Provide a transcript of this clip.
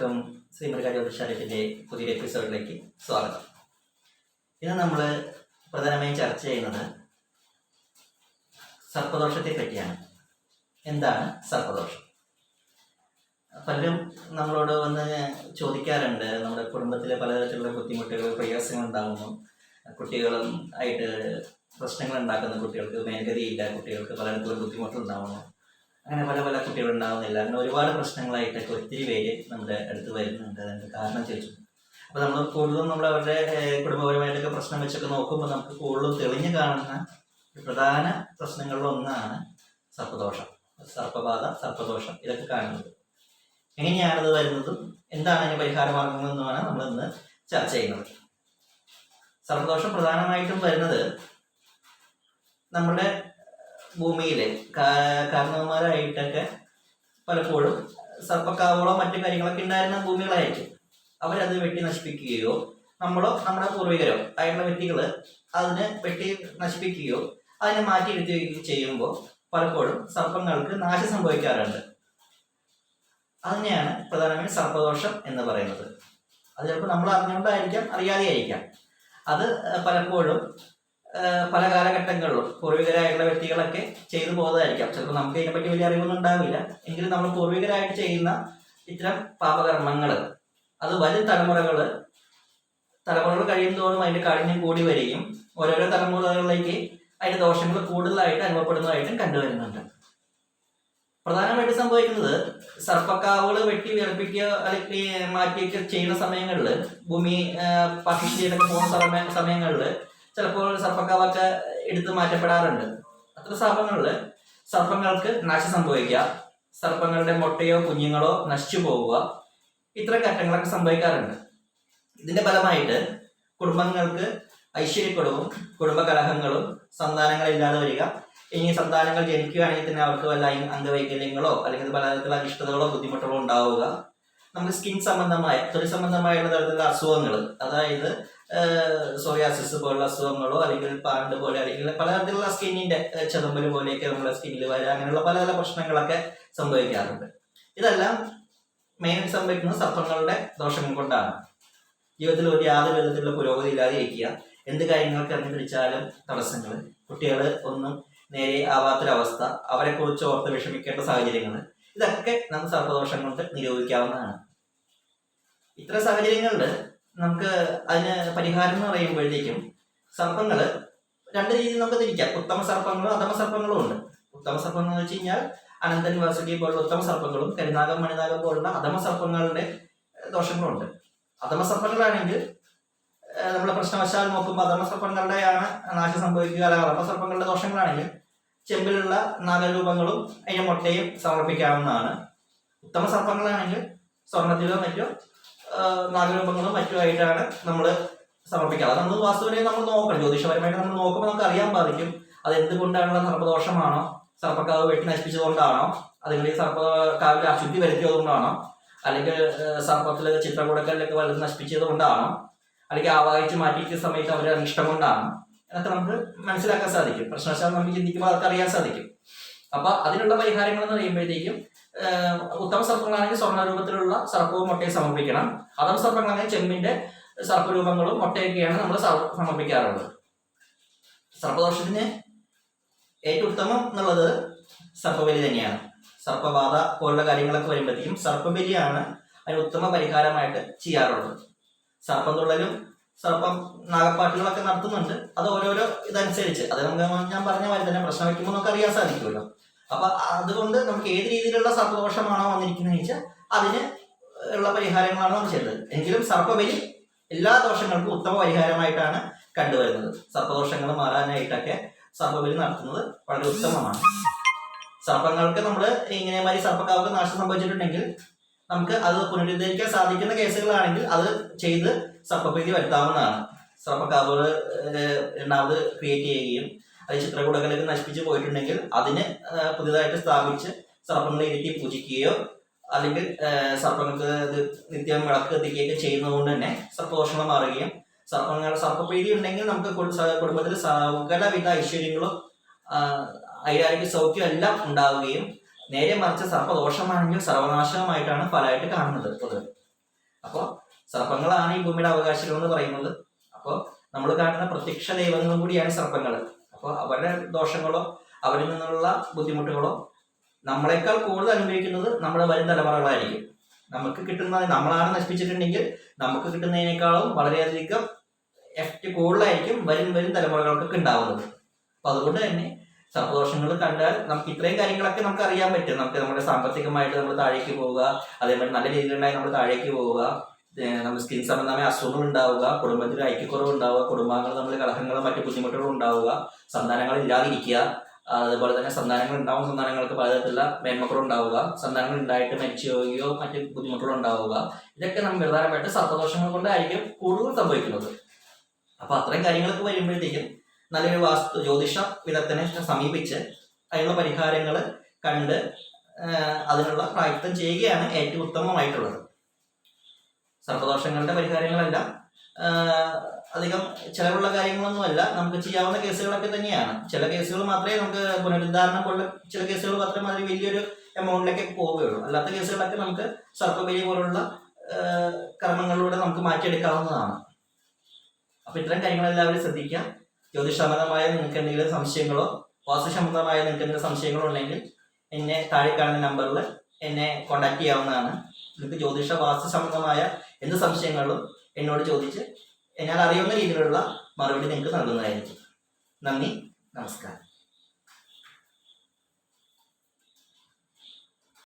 ഏവർക്കും ശ്രീമൃഗ ജ്യോതിഷാലയത്തിന്റെ പുതിയ എപ്പിസോഡിലേക്ക് സ്വാഗതം. ഇന്ന് നമ്മൾ പ്രധാനമായും ചർച്ച ചെയ്യുന്നത് സർപ്പദോഷത്തെ പറ്റിയാണ്. എന്താണ് സർപ്പദോഷം? പലരും നമ്മളോട് വന്ന് ചോദിക്കാറുണ്ട്. നമ്മുടെ കുടുംബത്തിലെ പലതരത്തിലുള്ള ബുദ്ധിമുട്ടുകൾ പ്രയാസങ്ങൾ ഉണ്ടാകുന്നു കുട്ടികളും ആയിട്ട് പ്രശ്നങ്ങൾ ഉണ്ടാക്കുന്ന കുട്ടികൾക്ക് മേൽഗതിയില്ല. കുട്ടികൾക്ക് പലതരത്തിലുള്ള ബുദ്ധിമുട്ടുകൾ ഉണ്ടാകുന്നു അങ്ങനെ പല പല കുട്ടികൾ ഉണ്ടാകുന്നില്ല അങ്ങനെ ഒരുപാട് പ്രശ്നങ്ങളായിട്ടൊക്കെ ഒത്തിരി പേര് നമ്മുടെ അടുത്ത് വരുന്നുണ്ട്. അതിന്റെ കാരണം ചോദിച്ചു. അപ്പോൾ നമ്മൾ കൂടുതലും നമ്മൾ അവരുടെ കുടുംബപരമായിട്ടൊക്കെ പ്രശ്നം വെച്ചൊക്കെ നോക്കുമ്പോൾ നമുക്ക് കൂടുതലും തെളിഞ്ഞു കാണുന്ന പ്രധാന പ്രശ്നങ്ങളിലൊന്നാണ് സർപ്പദോഷം. സർപ്പബാധ സർപ്പദോഷം ഇതൊക്കെ കാണുന്നത്. എങ്ങനെയാണത് വരുന്നതും എന്താണ് അതിന് പരിഹാര മാർഗങ്ങളെന്നുമാണ് നമ്മൾ ഇന്ന് ചർച്ച ചെയ്യുന്നത്. സർപ്പദോഷം പ്രധാനമായിട്ടും വരുന്നത് നമ്മുടെ ഭൂമിയിലെ. കാരണവന്മാരായിട്ടൊക്കെ പലപ്പോഴും സർപ്പക്കാവോളോ മറ്റു കാര്യങ്ങളൊക്കെ ഉണ്ടായിരുന്ന ഭൂമികളായിരിക്കും. അവരത് വെട്ടി നശിപ്പിക്കുകയോ നമ്മളോ നമ്മുടെ പൂർവികരോ ആയിട്ടുള്ള വ്യക്തികൾ അതിനെ വെട്ടി നശിപ്പിക്കുകയോ അതിനെ മാറ്റിയെടുക്കുകയോ ചെയ്യുമ്പോൾ പലപ്പോഴും സർപ്പങ്ങൾക്ക് നാശം സംഭവിക്കാറുണ്ട്. അതിനെയാണ് പ്രധാനമായും സർപ്പദോഷം എന്ന് പറയുന്നത്. അത് ചിലപ്പോൾ നമ്മൾ അറിഞ്ഞുകൊണ്ടായിരിക്കാം അറിയാതെ ആയിരിക്കാം അത് പലപ്പോഴും പല കാലഘട്ടങ്ങളിലും പൂർവികരായിട്ടുള്ള വ്യക്തികളൊക്കെ ചെയ്തു പോകുന്നതായിരിക്കാം. ചിലപ്പോൾ നമുക്ക് ഇതിനെപ്പറ്റി വലിയ അറിവൊന്നും ഉണ്ടാവില്ല. എങ്കിലും നമ്മൾ പൂർവികരായിട്ട് ചെയ്യുന്ന ഇത്തരം പാപകർമ്മങ്ങൾ അത് വരും തലമുറകൾ തലമുറകൾ കഴിയുന്നതോടും അതിന്റെ കാഠിന്യം കൂടി വരികയും ഓരോരോ തലമുറകളിലേക്ക് അതിന്റെ ദോഷങ്ങൾ കൂടുതലായിട്ട് അനുഭവപ്പെടുന്നതായിട്ടും കണ്ടുവരുന്നുണ്ട്. പ്രധാനമായിട്ട് സംഭവിക്കുന്നത് സർപ്പക്കാവുകൾ വെട്ടി വിറപ്പിക്കുക അല്ലെങ്കിൽ മാറ്റിയൊക്കെ ചെയ്യുന്ന സമയങ്ങളിൽ ഭൂമി പക്ഷി ചെയ്തൊക്കെ പോകുന്ന സമയ സമയങ്ങളിൽ ചിലപ്പോൾ സർപ്പക്കാവൊക്കെ എടുത്ത് മാറ്റപ്പെടാറുണ്ട്. അത്ര സർപ്പങ്ങളിൽ സർപ്പങ്ങൾക്ക് നാശം സംഭവിക്കുക സർപ്പങ്ങളുടെ മുട്ടയോ കുഞ്ഞുങ്ങളോ നശിച്ചു പോവുക ഇത്തരം ഘട്ടങ്ങളൊക്കെ സംഭവിക്കാറുണ്ട്. ഇതിന്റെ ഫലമായിട്ട് കുടുംബങ്ങൾക്ക് ഐശ്വര്യക്കുറവും കുടുംബകലഹങ്ങളും സന്താനങ്ങളില്ലാതെ വരിക ഇനി സന്താനങ്ങൾ ജനിക്കുകയാണെങ്കിൽ തന്നെ അവർക്ക് വല്ല അംഗവൈകല്യങ്ങളോ അല്ലെങ്കിൽ പലതരത്തിലുള്ള അനിഷ്ടതകളോ ബുദ്ധിമുട്ടുകളോ ഉണ്ടാവുക. നമുക്ക് സ്കിൻ സംബന്ധമായ തൊലി സംബന്ധമായുള്ള തരത്തിലുള്ള അസുഖങ്ങൾ അതായത് സോറിയാസിസ് പോലുള്ള അസുഖങ്ങളോ അല്ലെങ്കിൽ പാണ്ട് പോലെ അല്ലെങ്കിൽ പലതരത്തിലുള്ള സ്കിന്നിന്റെ ചെതമ്പൽ പോലെയൊക്കെ നമ്മുടെ സ്കിന്നിൽ വരിക അങ്ങനെയുള്ള പല പല പ്രശ്നങ്ങളൊക്കെ സംഭവിക്കാറുണ്ട്. ഇതെല്ലാം മെയിൻ സംഭവിക്കുന്നത് സർപ്പങ്ങളുടെ ദോഷം കൊണ്ടാണ്. ജീവിതത്തിൽ ഒരു യാതൊരു വിധത്തിലുള്ള പുരോഗതി ഇല്ലാതെ ഇരിക്കുക എന്ത് കാര്യങ്ങൾക്ക് തിരിച്ചാലും തടസ്സങ്ങൾ കുട്ടികൾ ഒന്നും നേരെ ആവാത്തൊരവസ്ഥ അവരെ കുറിച്ച് ഓർത്ത് വിഷമിക്കേണ്ട സാഹചര്യങ്ങൾ ഇതൊക്കെ നമുക്ക് സർപ്പദോഷം കൊണ്ട് നിരൂപിക്കാവുന്നതാണ് ഇത്തരം സാഹചര്യങ്ങളിൽ നമുക്ക് അതിന് പരിഹാരം എന്ന് പറയുമ്പോഴത്തേക്കും സർപ്പങ്ങൾ രണ്ട് രീതിയിൽ നമുക്ക് തിരിക്കാം. ഉത്തമ സർപ്പങ്ങളും അധമ സർപ്പങ്ങളും ഉണ്ട്. ഉത്തമ സർപ്പങ്ങൾ എന്ന് വെച്ച് കഴിഞ്ഞാൽ അനന്തൻ വാസുകി പോലുള്ള ഉത്തമ സർപ്പങ്ങളും കരിനാഗം മണിനാഗം പോലുള്ള അധമ സർപ്പങ്ങളുടെ ദോഷങ്ങളും ദോഷങ്ങളുണ്ട്. അധമ സർപ്പങ്ങളാണെങ്കിൽ നമ്മളെ പ്രശ്നവശാൽ നോക്കുമ്പോൾ അധമ സർപ്പങ്ങളുടെയാണ് നാശം സംഭവിക്കുക. അല്ലെങ്കിൽ അധമ സർപ്പങ്ങളുടെ ദോഷങ്ങളാണെങ്കിൽ ചെമ്പിലുള്ള നാഗരൂപങ്ങളും അതിന്റെ മുട്ടയും സമർപ്പിക്കാവുന്നതാണ്. ഉത്തമ സർപ്പങ്ങളാണെങ്കിൽ സ്വർണത്തിലോ മറ്റോ നാഗരൂപങ്ങളും മറ്റുമായിട്ടാണ് നമ്മൾ സമർപ്പിക്കുക അത് നമ്മൾ വാസ്തുവിനെ നമ്മൾ നോക്കണം. ജ്യോതിഷപരമായിട്ട് നമ്മൾ നോക്കുമ്പോൾ നമുക്ക് അറിയാൻ സാധിക്കും അത് എന്തുകൊണ്ടാണുള്ള സർപ്പദോഷമാണോ സർപ്പക്കാവ് വെട്ടി നശിപ്പിച്ചതുകൊണ്ടാണോ അല്ലെങ്കിൽ സർപ്പക്കാവിൽ അശുദ്ധി വരുത്തിയതുകൊണ്ടാണോ അല്ലെങ്കിൽ സർപ്പത്തിൽ ചിത്രം ചിത്രകൂടക്കലിലൊക്കെ വലുത് നശിപ്പിച്ചത് കൊണ്ടാണോ അല്ലെങ്കിൽ ആവാഹിച്ച് മാറ്റിയ സമയത്ത് അവരുടെ അനിഷ്ടം കൊണ്ടാണോ എന്നൊക്കെ നമുക്ക് മനസ്സിലാക്കാൻ സാധിക്കും. പ്രശ്നവശാൽ നമുക്ക് ചിന്തിക്കുമ്പോൾ അതൊക്കെ അറിയാൻ സാധിക്കും. അപ്പൊ അതിനുള്ള പരിഹാരങ്ങൾ എന്ന് പറയുമ്പോഴത്തേക്കും ഉത്തമ സർപ്പങ്ങളാണെങ്കിൽ സ്വർണ രൂപത്തിലുള്ള സർപ്പവും മുട്ടയും സമർപ്പിക്കണം. അതം സർപ്പങ്ങളാണെങ്കിൽ ചെമ്പിന്റെ സർപ്പരൂപങ്ങളും മുട്ടയൊക്കെയാണ് നമ്മൾ സമർപ്പിക്കാറുള്ളത്. സർപ്പദോഷത്തിന് ഏറ്റവും ഉത്തമം എന്നുള്ളത് സർപ്പബലി തന്നെയാണ്. സർപ്പബാധ പോലുള്ള കാര്യങ്ങളൊക്കെ വരുമ്പോഴത്തേക്കും സർപ്പബലിയാണ് അതിന് ഉത്തമ പരിഹാരമായിട്ട് ചെയ്യാറുള്ളത്. സർപ്പം തുള്ളലും സർപ്പം നാഗപ്പാട്ടുകളൊക്കെ നടത്തുന്നുണ്ട്. അത് ഓരോരോ ഇതനുസരിച്ച്. അത് നമുക്ക് ഞാൻ പറഞ്ഞ മാതിരി തന്നെ പ്രശ്നം വയ്ക്കുമ്പോൾ നമുക്ക് അറിയാൻ സാധിക്കുമല്ലോ. അപ്പൊ അതുകൊണ്ട് നമുക്ക് ഏത് രീതിയിലുള്ള സർപ്പദോഷമാണോ വന്നിരിക്കുന്നതെന്ന് വെച്ചാൽ അതിന് ഉള്ള പരിഹാരങ്ങളാണ് നമ്മൾ ചെയ്തത് എങ്കിലും സർപ്പബലി എല്ലാ ദോഷങ്ങൾക്കും ഉത്തമ പരിഹാരമായിട്ടാണ് കണ്ടുവരുന്നത്. സർപ്പദോഷങ്ങൾ മാറാനായിട്ടൊക്കെ സർപ്പബലി നടത്തുന്നത് വളരെ ഉത്തമമാണ്. സർപ്പങ്ങൾക്ക് നമ്മൾ ഇങ്ങനെ മാതിരി സർപ്പക്കാർക്ക് നാശം സംഭവിച്ചിട്ടുണ്ടെങ്കിൽ നമുക്ക് അത് പുനരുദ്ധരിക്കാൻ സാധിക്കുന്ന കേസുകളാണെങ്കിൽ അത് ചെയ്ത് സർപ്പപ്രീതി വരുത്താവുന്നതാണ്. സർപ്പക്കാവുകൾ രണ്ടാമത് ക്രിയേറ്റ് ചെയ്യുകയും അത് ചിത്രകൂടങ്ങളൊക്കെ നശിപ്പിച്ച് പോയിട്ടുണ്ടെങ്കിൽ അതിന് പുതിയതായിട്ട് സ്ഥാപിച്ച് സർപ്പങ്ങളെ ഇരുത്തി പൂജിക്കുകയോ അല്ലെങ്കിൽ സർപ്പങ്ങൾക്ക് ഇത് നിത്യം വിളക്ക് എത്തിക്കുകയൊക്കെ ചെയ്യുന്നതുകൊണ്ട് തന്നെ സർപ്പദോഷങ്ങൾ മാറുകയും സർപ്പങ്ങൾ സർപ്പപ്രീതി ഉണ്ടെങ്കിൽ നമുക്ക് കുടുംബത്തിൽ സകലവിധ ഐശ്വര്യങ്ങളും ഐരാരോഗ്യ സൗഖ്യം എല്ലാം ഉണ്ടാവുകയും നേരെ മറിച്ച് സർപ്പദോഷമാണെങ്കിൽ സർവനാശമായിട്ടാണ് ഫലമായിട്ട് കാണുന്നത് പൊതുവെ അപ്പോൾ സർപ്പങ്ങളാണ് ഈ ഭൂമിയുടെ അവകാശികൾ എന്ന് പറയുന്നത്. അപ്പോൾ നമ്മൾ കാണുന്ന പ്രത്യക്ഷ ദൈവങ്ങളും കൂടിയാണ് സർപ്പങ്ങൾ. അപ്പോൾ അവരുടെ ദോഷങ്ങളോ അവരിൽ നിന്നുള്ള ബുദ്ധിമുട്ടുകളോ നമ്മളെക്കാൾ കൂടുതൽ അനുഭവിക്കുന്നത് നമ്മുടെ വരും തലമുറകളായിരിക്കും. നമുക്ക് കിട്ടുന്ന നമ്മളാണ് നശിപ്പിച്ചിട്ടുണ്ടെങ്കിൽ നമുക്ക് കിട്ടുന്നതിനേക്കാളും വളരെയധികം എഫക്റ്റ് കൂടുതലായിരിക്കും വരും വരും തലമുറകൾക്കൊക്കെ ഉണ്ടാവുന്നത്. അപ്പൊ അതുകൊണ്ട് തന്നെ സർപ്പദോഷങ്ങൾ കണ്ടാൽ നമുക്ക് ഇത്രയും കാര്യങ്ങളൊക്കെ നമുക്ക് അറിയാൻ പറ്റും. നമുക്ക് നമ്മുടെ സാമ്പത്തികമായിട്ട് നമ്മൾ താഴേക്ക് പോവുക അതേപോലെ നല്ല രീതിയിലുണ്ടായി നമ്മൾ താഴേക്ക് പോവുക നമ്മുടെ സ്കിൻ സംബന്ധമായ അസുഖങ്ങൾ ഉണ്ടാവുക കുടുംബത്തിൽ ഐക്യക്കുറവ് ഉണ്ടാവുക കുടുംബാംഗങ്ങൾ തമ്മിൽ കലഹങ്ങളും മറ്റു ബുദ്ധിമുട്ടുകളും ഉണ്ടാവുക സന്താനങ്ങൾ ഇല്ലാതിരിക്കുക അതുപോലെ തന്നെ സന്താനങ്ങൾ ഉണ്ടാവുന്ന സന്താനങ്ങൾക്ക് പലതരത്തിലുള്ള മേന്മക്കുറവ് ഉണ്ടാവുക സന്താനങ്ങൾ ഉണ്ടായിട്ട് മരിച്ചു പോവുകയോ മറ്റ് ബുദ്ധിമുട്ടുകൾ ഉണ്ടാവുക ഇതൊക്കെ നമ്മൾ പ്രധാനമായിട്ട് സർപ്പദോഷങ്ങൾ കൊണ്ടായിരിക്കും കൂടുതൽ സംഭവിക്കുന്നത്. അപ്പൊ അത്രയും കാര്യങ്ങളൊക്കെ വരുമ്പോഴത്തേക്കും നല്ലൊരു വാസ്തു ജ്യോതിഷ വിദഗ്ധനെ സമീപിച്ച് അതിനുള്ള പരിഹാരങ്ങൾ കണ്ട് അതിനുള്ള പ്രായത്വം ചെയ്യുകയാണ് ഏറ്റവും ഉത്തമമായിട്ടുള്ളത്. സർപ്പദോഷങ്ങളുടെ പരിഹാരങ്ങളല്ല അധികം ചിലവുള്ള കാര്യങ്ങളൊന്നുമല്ല നമുക്ക് ചെയ്യാവുന്ന കേസുകളൊക്കെ തന്നെയാണ്. ചില കേസുകൾ മാത്രമേ നമുക്ക് പുനരുദ്ധാരണം കൊണ്ട് ചില കേസുകൾ മാത്രമേ അതിൽ വലിയൊരു എമൗണ്ടിലേക്ക് പോവുകയുള്ളൂ. അല്ലാത്ത കേസുകളൊക്കെ നമുക്ക് സർപ്പബലി പോലുള്ള കർമ്മങ്ങളിലൂടെ നമുക്ക് മാറ്റിയെടുക്കാവുന്നതാണ്. അപ്പൊ ഇത്തരം കാര്യങ്ങളെല്ലാവരും എല്ലാവരും ശ്രദ്ധിക്കുക. ജ്യോതിഷസംബന്ധമായ നിങ്ങൾക്ക് എന്തെങ്കിലും സംശയങ്ങളോ വാസ്തുസംബന്ധമായ നിങ്ങൾക്ക് എന്തെങ്കിലും സംശയങ്ങളോ ഉണ്ടെങ്കിൽ എന്നെ താഴെ കാണുന്ന നമ്പറിൽ എന്നെ കോണ്ടാക്ട് ചെയ്യാവുന്നതാണ്. നിങ്ങൾക്ക് ജ്യോതിഷ വാസ്തു സംബന്ധമായ എന്ത് സംശയങ്ങളും എന്നോട് ചോദിച്ച് ഞാൻ അറിയുന്ന രീതിയിലുള്ള മറുപടി നിങ്ങൾക്ക് നൽകുന്നതായിരിക്കും. നന്ദി നമസ്കാരം.